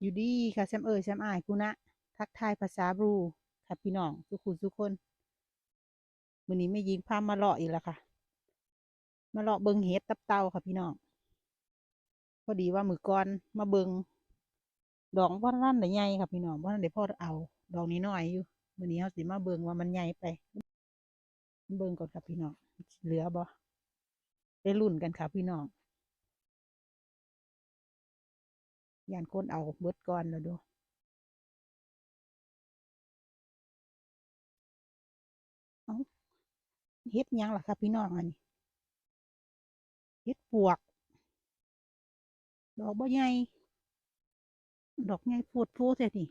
อยู่ดีค่ะแซมเอ๋ยแซมอายกูนะทักทายภาษาบรูค่ะพี่น้องทุกคนทุกคนมือนี้แม่ยิงพามาเลาะอีกแล้วค่ะ มาเลาะเบิงเห็ดตับเต่าค่ะพี่น้องพอดีว่ามือก่อนมาเบิงดอกว่านั่นได้ใหญ่ค่ะพี่น้องว่านั่นได้พ่อเอา ดอกนี้น้อยอยู่มือนี้เฮาสิมาเบิงว่ามันใหญ่ไป เบิงก่อนค่ะพี่น้องเหลือบ่ได้รุ่นกันค่ะพี่น้อง ยานคนเอาเบิดก่อนแล้วดูเอาเฮ็ดยังล่ะครับพี่น้องอันนี้เฮ็ดปวก ดอกบ่ใหญ่ดอกใหญ่โพดโพแท้นี่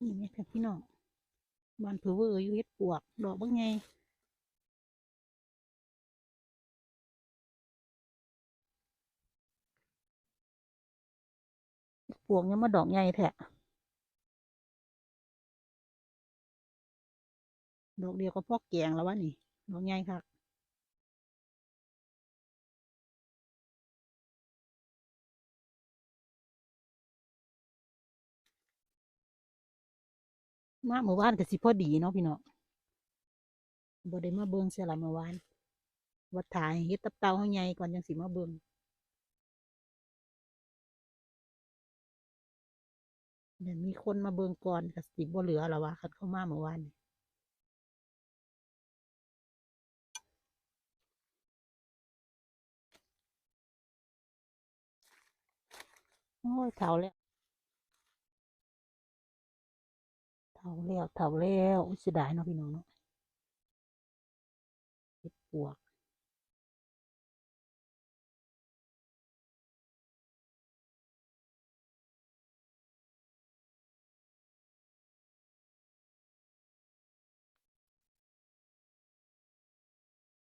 นี่แม่ครับพี่น้องบ้านเผือเวออยู่เฮ็ดปวก ดอกบ่ใหญ่ ปวกยังมาดอกใหญ่แท้ดอกเดียวก็พอแกงแล้ววะนี่ ดอกใหญ่คักมาเมื่อวานก็สิพอดีเนาะพี่เน้องบ่ได้มาเบิ่งเสียละเมื่อวานวัดถ่ายเฮ็ดตับเต่าเฮาใหญ่ก่อนจังสิมาเบิ่ง เดี๋ยมีคนมาเบิงก่อนก็สิบ่เหลือแล้ววะคันเข้ามาเมื่อวานนี่โอ้ยเฒ่าแล้วเฒ่าแล้วเฒ่าแล้วอุ๊ยเสยดายเนาะพี่น้องเนาะเฮ็ดปวก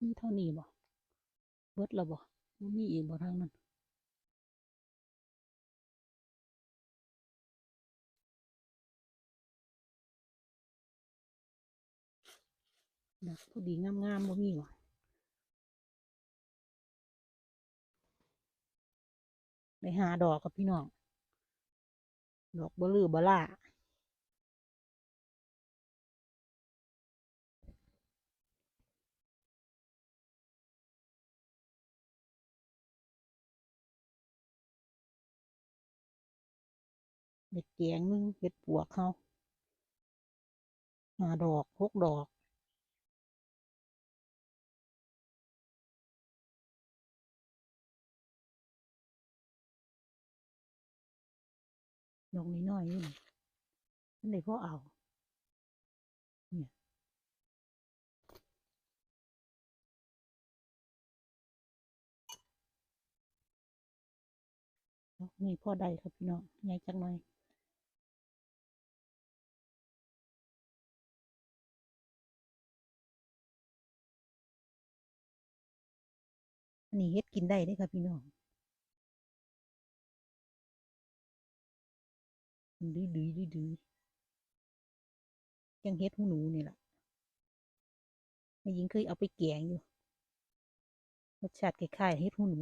มีเท่านี้บ่เบิดแล้วบ่มีอีกบ่ทางนั้นดอกพอดีงามๆบ่มีบ่ไปหาดอกกับพี่น้อง ดอกบลือบล่า เด็ดแกงนึงเฮ็ดปวกเขาหาดอกหกดอกดอกน้อยนี่นี่นได้พอเอา เนี่ยดอกนี่พ่อได้ครับพี่น้องใหญ่จักหน่อย อันนี้เฮ็ดกินได้เด้อครับพี่น้องดื้อดื้อดื้อดื้อยังเฮ็ดหูหนูนี่แหละแม่หญิงเคยเอาไปแกงอยู่รสชาติคล้ายๆเฮ็ดหูหนู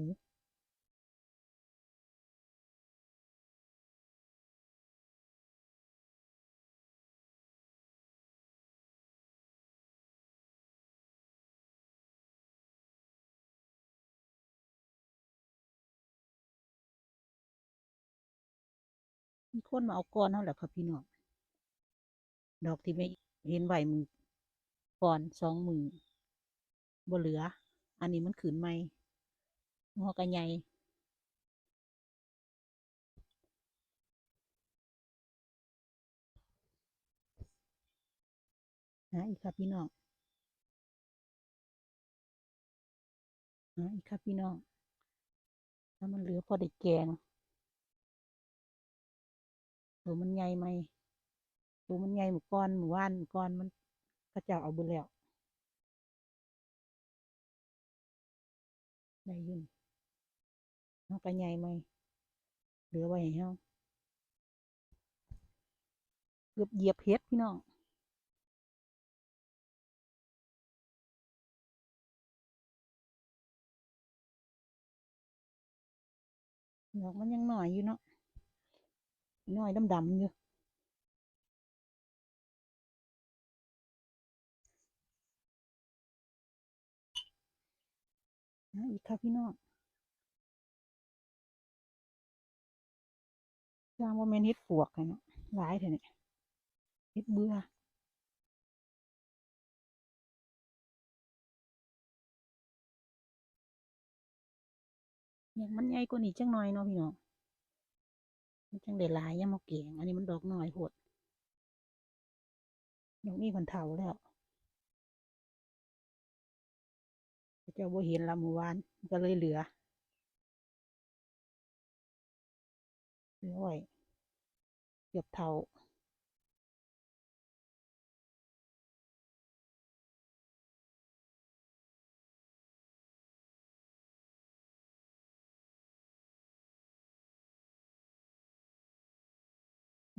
มีคนมาเอาก้อนเท่าแหละครับพี่น้องดอกที่ไม่เห็นไหวมือก่อนสองมือบ่เหลือ อันนี้มันขืนใหม่หัวกระใหญ่หาอีกครับพี่น้องหาอีกครับพี่น้อง ถ้ามันเหลือพอได้แกง ตัวมันใหญ่ไหมตัวมันใหญ่หมูก้อนหมูว่านหมูก้อนมันก็จะเอาเบุแล้วได้ยินเอากระใหญ่ไหมเหลือไว้ให้เฮาเกือบเหยียบเฮ็ดพี่น้องดอกมันยังหน่อยอยู่เนาะ น่อยดำๆอยู่นะอีกค่ะพี่น้องจางว่าแม่นเฮ็ดปวกค่ะเนาะหลายเถอะเนี่ยเฮ็ดเบื่อเนี่ยมันใหญ่กว่านี้จังหน่อยเนาะพี่น้อง มันจังได้ลายยามเอาเก่งอันนี้มันดอกน้อยหดดอกนี้มันเทาแล้วเจ้าบ่เห็นละเมื่อวานมันก็เลยเหลือเหลือไว้เกือบเท่า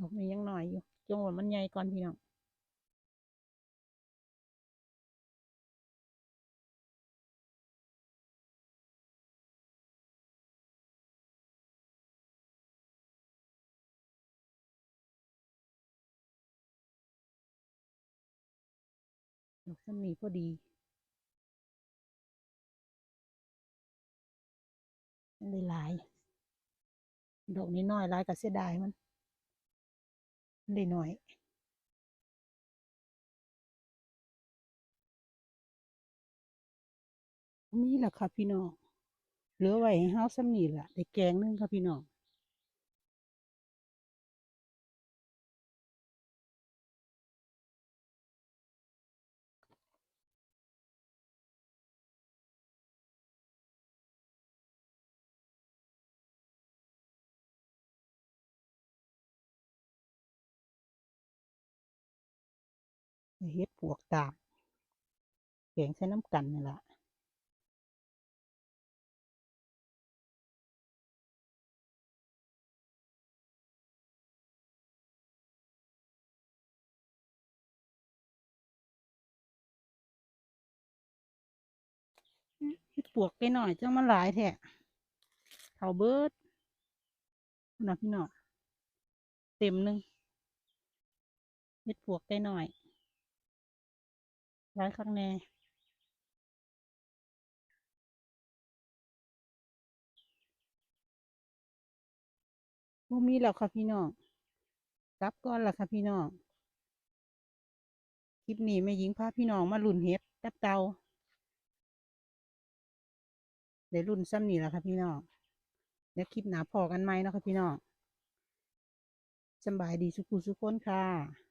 ดอกนี้ยังหน้อยอยู่ จงว่ามันใหญ่ก่อนพี่น้องดอกส้มนี้พอดีมันเลยหลาย ดอกนี้น้อยหลายก็เสียดายมัน ได้น้อยมีแหละค่ะพี่น้อง เหลือไว้ให้เฮาซ้ำนี่ล่ะได้แกงนึงค่ะพี่น้อง เฮ็ดปวกตากแกงใส่น้ำกันนี่แหละเฮ็ดปวกไปหน่อยจังมันหลายแท้เท่าเบิดนะพี่น้องเต็มหนึ่งเฮ็ดปวกไปหน่อย หลายครั้งแน่บ่มีแล้วค่ะพี่น้องกลับก่อนล่ะค่ะพี่น้อง คลิปนี้แม่หญิงพาพี่น้องมาลุ่นเฮ็ดตับเตาได้รุ่นซ้ำนี่แหละค่ะพี่น้องเดี๋ยวคลิปหนาพอกันไหมเนาะค่ะพี่น้องสบายดีสุขุสุขคนค่ะ